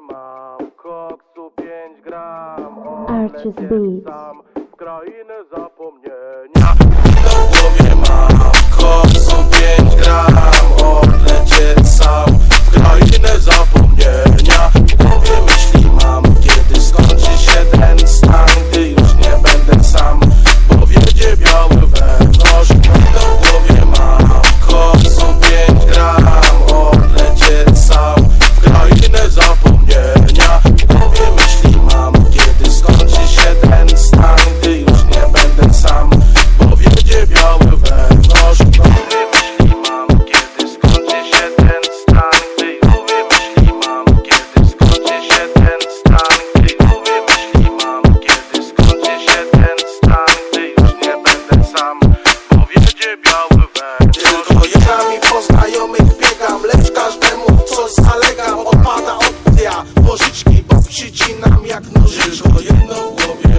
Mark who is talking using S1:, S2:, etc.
S1: mam, koksu 5 gram,
S2: Arches Beats.
S1: krainę zapomnienia. Na głowie mam. 是少我演得过别。